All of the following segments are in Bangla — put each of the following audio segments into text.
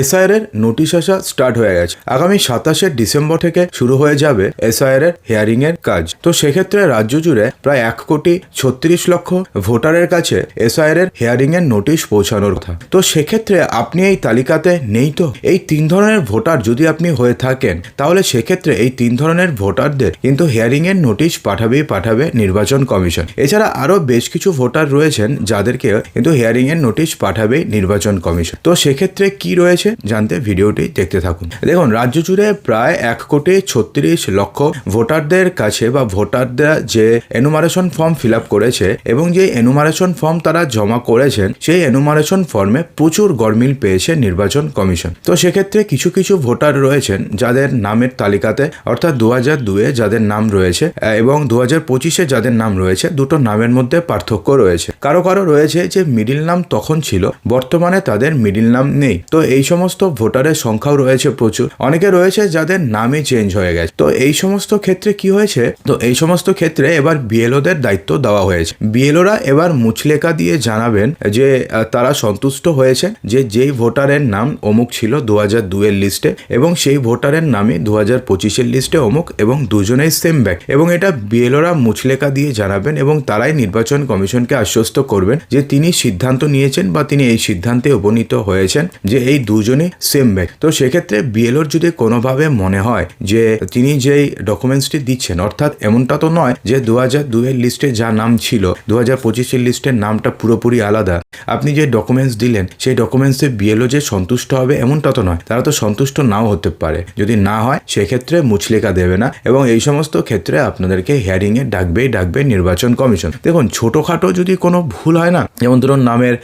এসআইআর এর নোটিশ আসা স্টার্ট হয়ে গেছে। আগামী সাতাশে ডিসেম্বর থেকে শুরু হয়ে যাবে এসআইআর এর হিয়ারিং এর কাজ। তো সেক্ষেত্রে রাজ্য জুড়ে প্রায় এক কোটি ছত্রিশ লক্ষ ভোটারের কাছে এসআইআর এর হিয়ারিং এর নোটিশ পৌঁছানোর কথা। তো সেক্ষেত্রে আপনি এই তালিকাতে নেই তো? এই তিন ধরনের ভোটার যদি আপনি হয়ে থাকেন, তাহলে সেক্ষেত্রে এই তিন ধরনের ভোটারদের কিন্তু হিয়ারিং এর নোটিশ পাঠাবেই পাঠাবে নির্বাচন কমিশন। এছাড়া আরও বেশ কিছু ভোটার রয়েছেন, যাদেরকে কিন্তু হিয়ারিং এর নোটিশ পাঠাবে নির্বাচন কমিশন। তো সেক্ষেত্রে কি রয়েছে জানতে ভিডিওটি দেখতে থাকুন। দেখুন, রাজ্য জুড়ে প্রায় এক কোটি ছত্রিশ লক্ষ ভোটারদের কাছে বা ভোটাররা যে এনুমারেশন ফর্ম ফিল আপ করেছে এবং যে এনুমারেশন ফর্ম তারা জমা করেছেন, সেই এনুমারেশন ফর্মে প্রচুর গরমিল পেয়েছে নির্বাচন কমিশন। তো সেক্ষেত্রে কিছু কিছু ভোটার রয়েছেন যাদের নামের তালিকাতে, অর্থাৎ দু হাজার দুয়ে যাদের নাম রয়েছে এবং দু হাজার পঁচিশে যাদের নাম রয়েছে, দুটো নামের মধ্যে পার্থক্য রয়েছে। কারও কারও রয়েছে যে মিডিল নাম তখন ছিল, বর্তমানে তাদের মিডিল নাম নেই। তো এই সমস্ত ভোটারের সংখ্যাও রয়েছে প্রচুর। অনেকে রয়েছে যাদের নামই চেঞ্জ হয়ে গেছে। তো এই সমস্ত ক্ষেত্রে কি হয়েছে? তো এই সমস্ত ক্ষেত্রে এবার বিএলওদের দায়িত্ব দেওয়া হয়েছে। বিএলওরা এবার মুচলেখা দিয়ে জানাবেন যে তারা সন্তুষ্ট হয়েছে যে যেই ভোটারের নাম অমুক ছিল দু হাজার লিস্টে এবং সেই ভোটারের নামে দু হাজার পঁচিশের লিস্টে অমুক এবং দুজনেই সেম ব্যাক এবং এটা বিএলওরা মুচলেখা দিয়ে জানাবেন এবং তারাই নির্বাচন কমিশনকে আশ্বস্ত করবেন যে তিনি সিদ্ধান্ত নিয়েছেন বা তিনি এই সিদ্ধান্তে উপনীত হয়েছেন যে এই দুজনই সেম ব্যাক তো সেক্ষেত্রে বিএলওর যদি কোনোভাবে মনে হয় যে তিনি যেই ডকুমেন্টসটি দিচ্ছেন, অর্থাৎ এমনটা তো নয় যে দু হাজার দুয়ের লিস্টে যা নাম ছিল দু হাজার পঁচিশের লিস্টের নামটা পুরোপুরি আলাদা। আপনি যে ডকুমেন্টস দিলেন, সেই ডকুমেন্টসে বিএলও যে সন্তুষ্ট হবে এমনটা তো নয়। তারা তো সন্তুষ্ট নাও হতে পারে। যদি না হয়, সেক্ষেত্রে মুচলেখা দেবে না এবং এই সমস্ত ক্ষেত্রে আপনাদেরকে হিয়ারিংয়ে ডাকবেই ডাকবে নির্বাচন কমিশন। দেখুন, ছোটোখাটো যদি কোনো ভুল হয় না, যেমন ধরুন নামের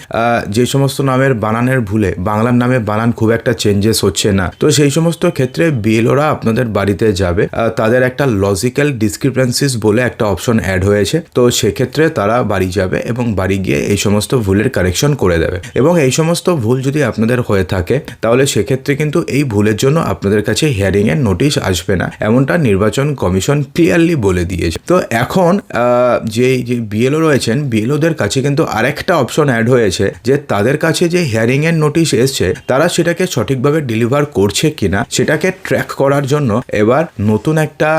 যে সমস্ত নামের বানানের ভুলে, বাংলার নামে বানান খুব একটা চেঞ্জেস হচ্ছে না। তো সেই সমস্ত ক্ষেত্রে বিএলওরা আপনাদের বাড়িতে যাবে। তাদের একটা লজিক্যাল ডিসক্রিপেন্সিস বলে একটা অপশন অ্যাড হয়েছে। তো সেক্ষেত্রে তারা বাড়ি যাবে এবং বাড়ি গিয়ে এই সমস্ত ভুলের কারেকশন করে দেবে। এবং এই সমস্ত ভুল যদি আপনাদের হয়ে থাকে, তাহলে সেক্ষেত্রে কিন্তু এই ভুলের জন্য আপনাদের কাছে হিয়ারিং এর নোটিশ আসবে না। এমনটা নির্বাচন কমিশন ক্লিয়ারলি বলে দিয়েছে। তো এখন যে বিএলও রয়েছেন বিএলওদের কাছে কিন্তু আরেকটা অপশন অ্যাড হয়েছে যে তাদের কাছে যে হিয়ারিং এর নোটিশ এসছে, তারা সেটাকে সঠিকভাবে ডেলিভার করছে কিনা, সেটাকে ট্র্যাক করার জন্য এবার নতুন একটা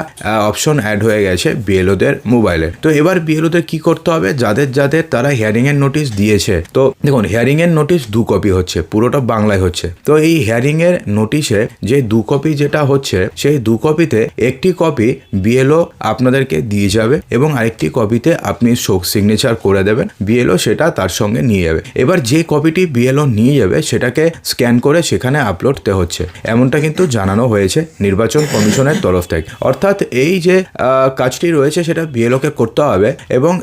অপশন অ্যাড হয়ে গেছে বিএলওদের মোবাইলে তো এবার বিএলওদের কি করতে হবে? যাদের যাদের তারা হিয়ারিং এর নোটিশ দিয়েছে। তো দেখুন হিয়ারিং এর নোটিশ দু কপি হচ্ছে, পুরোটা বাংলায় হচ্ছে। তো এই হিয়ারিং এর নোটিশে যে দু কপি যেটা হচ্ছে, সেই দু কপিতে একটি কপি বিএলও আপনাদেরকে দিয়ে যাবে এবং আরেকটি কপিতে আপনি শোক সিগনেচার করে দেবেন। বিএলও সেটা তার সঙ্গে নিয়ে যাবে। এবার যে কপিটি বিএলও নিয়ে যাবে, সেটাকে স্ক্যান করে সেখানে আপলোড করতে হচ্ছে। এমনটা কিন্তু জানানো হয়েছে নির্বাচন কমিশনের তরফ থেকে। অর্থাৎ এই যে কাজটি রয়েছে সেটা বিএলওকে করতে হবে এবং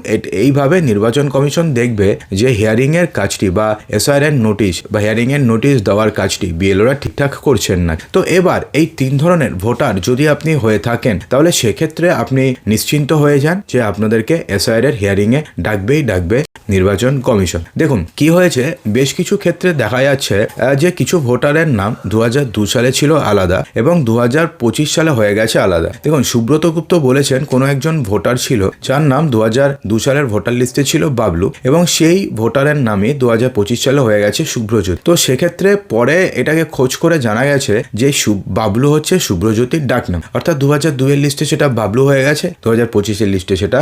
এইভাবে নির্বাচন কমিশন দেখবে যে হিয়ারিংয়ের কাজটি বা এসআর এর নোটিশ বা হিয়ারিংয়ের নোটিশ দেওয়ার কাজটি বিএলওরা ঠিকঠাক করছেন না। তো এবার এই তিন ধরনের ভোটার যদি আপনি হয়ে থাকেন, তাহলে সেক্ষেত্রে আপনি নিশ্চিন্ত হয়ে যান যে আপনাদেরকে এসআইআর এর হিয়ারিং এ ডাকবেই ডাকবে নির্বাচন কমিশন। দেখুন, কি হয়েছে? বেশ কিছু ক্ষেত্রে দেখা যাচ্ছে যে কিছু ভোটারের নাম দু সালে ছিল আলাদা এবং দু হাজার পঁচিশ সালে হয়ে গেছে আলাদা। দেখুন, সুব্রত গুপ্ত বলেছেন, কোনো একজন ভোটার ছিল যার নাম দু সালের ভোটার লিস্টে ছিল বাবলু এবং সেই ভোটারের নামে দুহাজার পঁচিশ সালে হয়ে গেছে শুভ্রজ্যোতি তো সেক্ষেত্রে পরে এটাকে খোঁজ করে জানা গেছে যে বাবলু হচ্ছে শুভ্রজ্যোতির ডাকনাম অর্থাৎ দু হাজার দুইয়ের লিস্টে সেটা বাবলু হয়ে গেছে দু হাজার পঁচিশের লিস্টে সেটা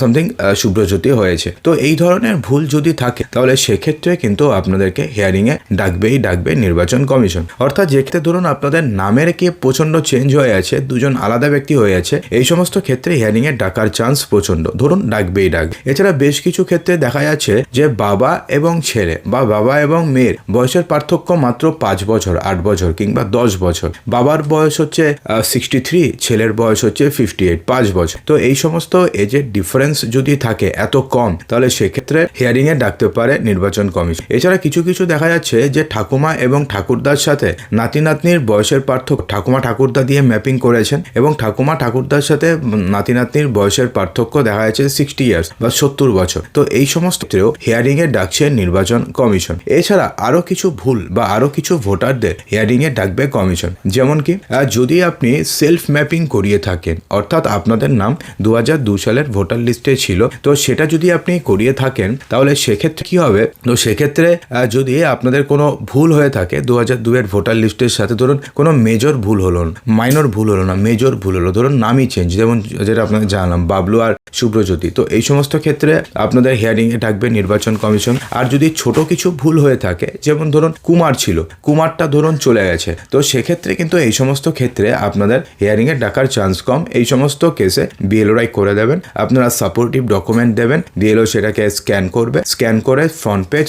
সামথিং শুভ্রজ্যোতি হয়েছে। তো এই ধরনের ভুল যদি থাকে, তাহলে সেক্ষেত্রে কিন্তু আপনাদেরকে হিয়ারিং এ ডাকবেই ডাকবে নির্বাচন কমিশন। অর্থাৎ যেক্ষেত্রে ধরুন আপনাদের নামের কে প্রচণ্ড চেঞ্জ হয়ে আছে, দুজন আলাদা ব্যক্তি হয়ে আছে, এই সমস্ত ক্ষেত্রে হিয়ারিং এ ডাকার চান্স প্রচণ্ড ধরুন ডাকবেই ডাক। এছাড়া বেশ কিছু ক্ষেত্রে দেখা যাচ্ছে যে বাবা এবং ছেলে বা বাবা এবং মেয়ের বয়সের পার্থক্য মাত্র পাঁচ বছর, আট বছর কিংবা দশ বছর। বাবার বয়স হচ্ছে সিক্সটি থ্রি ছেলের বয়স হচ্ছে ফিফটি এইট পাঁচ বছর। তো এই সমস্ত এজের ডিফারেন্স যদি থাকে এত কম, তাহলে সেক্ষেত্রে হিয়ারিং এ ডাকতে পারে নির্বাচন কমিশন। এছাড়া কিছু কিছু দেখা যাচ্ছে যে ঠাকুমা এবং ঠাকুরদার সাথে নাতি নাতনির বয়সের পার্থক্য ঠাকুমা ঠাকুরদা দিয়ে ম্যাপিং করেছেন এবং ঠাকুমা ঠাকুরদার সাথে নাতি নাতনির বয়সের পার্থক্য দেখা যাচ্ছে সিক্সটি ইয়ার্স বা সত্তর বছর। তো এই সমস্ত হিয়ারিং এ ডাকছে নির্বাচন কমিশন। এছাড়া আরও কিছু ভুল বা আরও কিছু ভোটারদের হিয়ারিং এ ডাকবে কমিশন। যেমন কি যদি আপনি সেলফ ম্যাপিং করিয়ে থাকেন, অর্থাৎ আপনাদের নাম দু হাজার দু সালের ভোটার লিস্টে ছিল, তো সেটা যদি আপনি করিয়ে থাকেন, তাহলে সেক্ষেত্রে কি হবে? তো সেক্ষেত্রে যদি আপনাদের কোনো ভুল হয়ে থাকে, দু হাজার দুয়ের ভোটার লিস্টের সাথে ধরুন কোনো মেজর ভুল হলো মাইনর ভুল হলো না মেজর ভুল হলো, ধরুন নামই চেঞ্জ যেমন যেটা আপনাদের জানালাম, বাবলু আর শুভ্রজ্যোতি তো এই সমস্ত ক্ষেত্রে আপনাদের হিয়ারিংয়ে ডাকবে নির্বাচন কমিশন। আর যদি ছোট কিছু ভুল হয়ে থাকে, যেমন ধরুন কুমার ছিল, কুমারটা ধরুন চলে গেছে। তো সেক্ষেত্রে কিন্তু এই সমস্ত ক্ষেত্রে আপনাদের হিয়ারিংয়ে ডাকার চান্স কম। এই সমস্ত কেসে বিএলওরাই করে দেবেন, আপনারা সাপোর্টিভ ডকুমেন্ট দেবেন বিএলও সেটাকে স্ক্যান করবে স্ক্যান করে ফ্রন্ট পেজ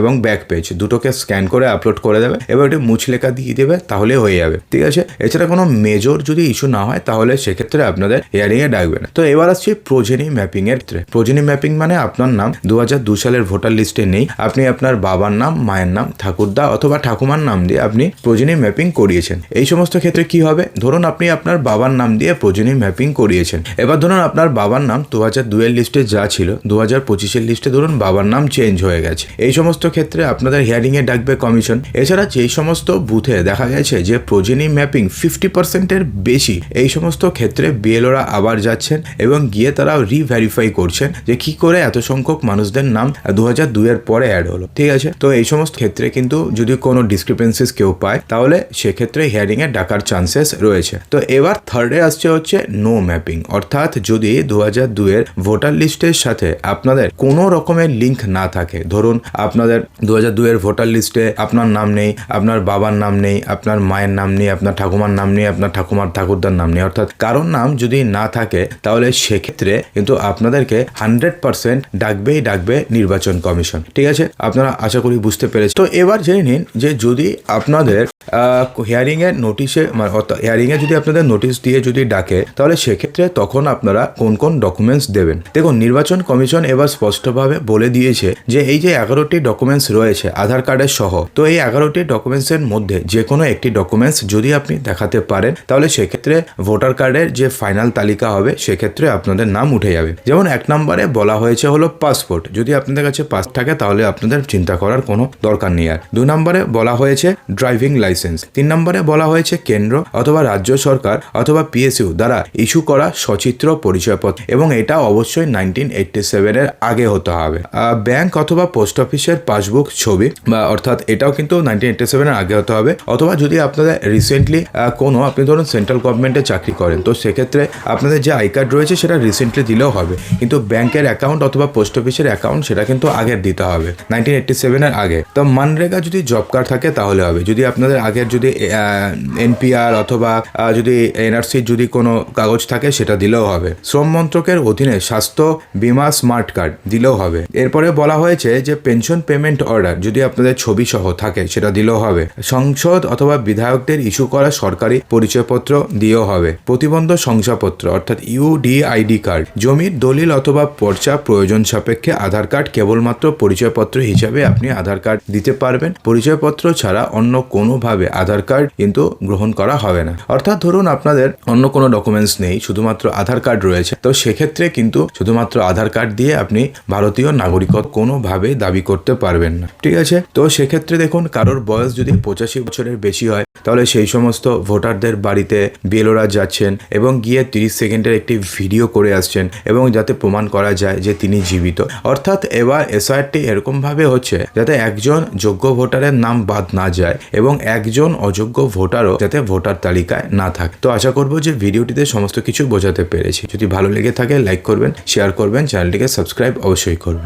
এবং ব্যাক পেজ দুটোকে স্ক্যান করে আপলোড করে দেবে, এবার ওটি মুছলেখা দিয়ে দেবে, তাহলে হয়ে যাবে। ঠিক আছে? এছাড়া কোনো মেজর যদি ইস্যু না হয়, তাহলে সেক্ষেত্রে আপনাদের হিয়ারিংয়ে ডাকবে না। তো এবার আসছি প্রোজেনি ম্যাপিং এর ক্ষেত্রে। প্রোজেনি ম্যাপিং মানে আপনার নাম দু দু সালের ভোটার লিস্টে নেই। আপনি আপনার বাবার নাম, মায়ের নাম, ঠাকুরদা অথবা ঠাকুমার নাম দিয়ে আপনি প্রোজেনি ম্যাপিং করিয়েছেন। এই সমস্ত ক্ষেত্রে কি হবে? ধরুন আপনি আপনার বাবার নাম দিয়ে প্রোজেনি ম্যাপিং করিয়েছেন। এবার ধরুন আপনার বাবার নাম দু হাজার দুয়ের লিস্টে যা ছিল দু হাজার পঁচিশের লিস্টে ধরুন বাবার নাম চেঞ্জ হয়ে গেছে। এই সমস্ত ক্ষেত্রে আপনাদের হিয়ারিংয়ে ডাকবে কমিশন। এছাড়া যেই সমস্ত বুথে দেখা গেছে যে প্রোজেনি ম্যাপিং ফিফটি পার্সেন্টের বেশি, এই সমস্ত ক্ষেত্রে বিএলওরা আবার যাচ্ছেন এবং গিয়ে তারা রিভেরিফাই করছেন যে কি করে এত সংখ্যক মানুষদের নাম দু হাজার দুইয়ের পরে অ্যাড হলো। ঠিক আছে? তো এই সমস্ত ক্ষেত্রে কিন্তু যদি কোনো ডিসক্রিপেন্সিস কেউ পায়, তাহলে সেক্ষেত্রে হিয়ারিংয়ে ডাকার চান্সেস রয়েছে। তো এবার থার্ডে আসছে হচ্ছে নো ম্যাপিং অর্থাৎ যদি দু হাজার দুইয়ের ভোটার লিস্টের সাথে আপনাদের কোনো রকমের লিঙ্ক না থাকে, ধরুন আপনাদের দু হাজার দুইয়ের ভোটার লিস্টে আপনার নাম নেই, আপনার বাবার নাম নেই, আপনার মায়ের নাম নেই, আপনার ঠাকুমার নাম নেই, আপনার ঠাকুমার ঠাকুরদার নাম নেই। অর্থাৎ কারোর নাম যদি না থাকে, তাহলে সেক্ষেত্রে কিন্তু আপনাদেরকে হান্ড্রেড পার্সেন্ট ডাকবেই ডাকবে নির্বাচন কমিশন। ঠিক আছে? আপনারা আশা করি বুঝতে পেরেছেন। তো এবার জেনে নিন যে যদি আপনাদের হিয়ারিং এর নোটিশে হিয়ারিং এ যদি আপনাদের নোটিশ দিয়ে যদি ডাকে, তাহলে সেক্ষেত্রে তখন আপনারা কোন কোন ডকুমেন্টস দেবেন? দেখুন, নির্বাচন কমিশন এবার স্পষ্টভাবে বলে দিয়েছে যে এই যে এগারোটি ডকুমেন্টস রয়েছে, আধার কার্ডের সহ। তো এই এগারোটি ডকুমেন্টসের মধ্যে যে কোনো একটি ডকুমেন্টস যদি আপনি দেখাতে পারেন, তাহলে সেক্ষেত্রে ভোটার কার্ডের যে ফাইনাল তালিকা হবে, সেক্ষেত্রে আপনাদের নাম উঠে যাবে। যেমন এক নম্বরে বলা হয়েছে হলো পাসপোর্ট যদি আপনাদের কাছে পাস থাকে, তাহলে আপনাদের চিন্তা করার কোনো দরকার নেই আর। দু নম্বরে বলা হয়েছে ড্রাইভিং লাইসেন্স তিন নম্বরে বলা হয়েছে কেন্দ্র অথবা রাজ্য সরকার অথবা পিএসইউ দ্বারা ইস্যু করা সচিত্র পরিচয়পত্র। এবং এটা অবশ্যই নাইনটিন এইটটি সেভেনের আগে হতে হবে। ব্যাংক অথবা পোস্ট অফিসের পাসবুক ছবি বা অর্থাৎ এটাও কিন্তু নাইনটিন এইটটি আগে হতে হবে। অথবা যদি আপনাদের রিসেন্টলি কোনো, আপনি ধরুন সেন্ট্রাল গভর্নমেন্টে চাকরি করেন, তো সেক্ষেত্রে আপনাদের যে আই কার্ড রয়েছে সেটা রিসেন্টলি দিলেও হবে। কিন্তু ব্যাংকের অ্যাকাউন্ট অথবা পোস্ট অফিসের অ্যাকাউন্ট সেটা কিন্তু আগের দিতে হবে নাইনটিন এইটটি সেভেনের আগে। তো মানরেগা যদি জব কার্ড থাকে তাহলে হবে। যদি আপনাদের আগের যদি এনপিআর অথবা যদি এনআরসির যদি কোনো কাগজ থাকে সেটা দিলেও হবে। শ্রম মন্ত্রকের অধীনে স্বাস্থ্য বীমা স্মার্ট কার্ড দিলেও হবে। এরপরে বলা হয়েছে যে পেনশন পেমেন্ট অর্ডার যদি আপনাদের ছবি সহ থাকে, সেটা দিলেও হবে। সংসদ অথবা বিধায়কদের ইস্যু করা সরকারি পরিচয়পত্র দিয়েও হবে। প্রতিবন্ধ শংসাপত্র, অর্থাৎ ইউডিআইডি কার্ড, জমির দলিল অথবা পর্চা প্রয়োজন সাপেক্ষে আধার কার্ড কেবলমাত্র পরিচয়পত্র হিসাবে আপনি আধার কার্ড দিতে পারবেন। পরিচয়পত্র ছাড়া অন্য কোনোভাবে আধার কার্ড কিন্তু গ্রহণ করা হবে না। অর্থাৎ ধরুন আপনাদের অন্য কোনো ডকুমেন্টস নেই, শুধুমাত্র আধার কার্ড রয়েছে। তো সেক্ষেত্রে কিন্তু শুধুমাত্র আধার কার্ড দিয়ে আপনি ভারতীয় নাগরিকত্ব কোনোভাবে দাবি করতে পারবেন না। ঠিক আছে? তো সেক্ষেত্রে দেখুন, কারোর বয়স যদি পঁচাশি বছরের বেশি হয়, তাহলে সেই সমস্ত ভোটারদের বাড়িতে বিএলওরা যাচ্ছেন এবং গিয়ে তিরিশ সেকেন্ডের একটি ভিডিও করে আসছেন এবং যাতে প্রমাণ করা যায় যে তিনি জীবিত। অর্থাৎ এবার এসআরটি এরকমভাবে হচ্ছে যাতে একজন যোগ্য ভোটারের নাম বাদ না যায় এবং একজন অযোগ্য ভোটারও যাতে ভোটার তালিকায় না থাকে। তো আশা করব যে ভিডিওটিতে সমস্ত কিছু বোঝাতে পেরেছি। যদি ভালো লেগে থাকে, লাইক করবেন, শেয়ার করবেন, চ্যানেলটিকে সাবস্ক্রাইব অবশ্যই করবেন।